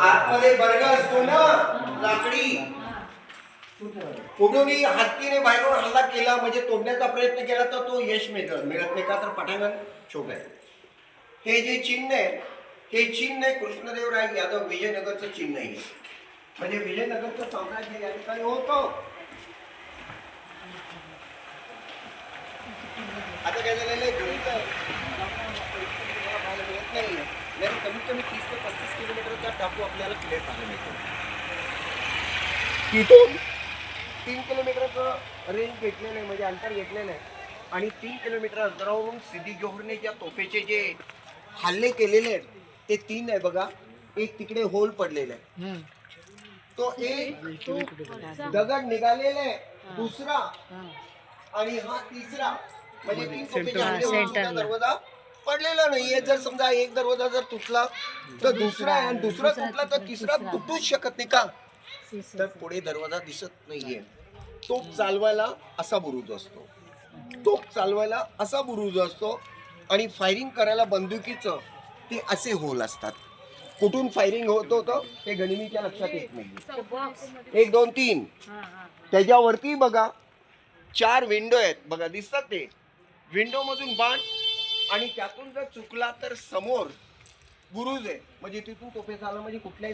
आतमध्ये बर्ग असतो ना लाकडी. कुठून हत्तीने बाहेरून हल्ला केला म्हणजे तोडण्याचा प्रयत्न केला तर तो यश मिळत. मिळत नाही का तर पटांगण छोट आहे. हे जे चिन्ह आहे हे चिन्ह आहे कृष्णदेवराय यादव विजयनगरचं चिन्ह आहे. म्हणजे विजयनगरचं साम्राज्य या ठिकाणी होतं. आता काय झालेलं आहे? नाही कमीत कमी तीस ते टापू आपल्याला क्लिअर पाहायला मिळतो. तिथून तीन किलोमीटरचं रेंज घेतलेलं आहे म्हणजे अंतर घेतलेलं आहे. आणि तीन किलोमीटर अंतरावरून सिद्धी जोहरने ज्या तोफेचे जे हल्ले केलेले आहेत ते तीन आहे बघा. एक तिकडे होल पडलेला आहे. तो एक दगड निघालेला आहे दुसरा आणि हा तिसरा. म्हणजे तीन तोफेचे हल्ले दरवाजा पडलेला नाहीये. जर समजा एक दरवाजा जर तुटला तर दुसरा आणि दुसरा तुटला तर तिसरा तुटूच शकत नाही का? तर पुढे दरवाजा दिसत नाहीये. तोप चालवायला असा बुरुज असतो. तोप चालवायला असा बुरुज असतो आणि फायरिंग करायला बंदुकीचं ते असे होल असतात. कुठून फायरिंग होत होतं ते गणिमीच्या लक्षात येत नाही एक दोन तीन. त्याच्यावरती बघा चार विंडो आहेत. बघा दिसतात ते. विंडो मधून बाण आणि त्यातून जर चुकला तर समोर गुरुज आहे. म्हणजे तिथून तोफे झाला म्हणजे कुठल्याही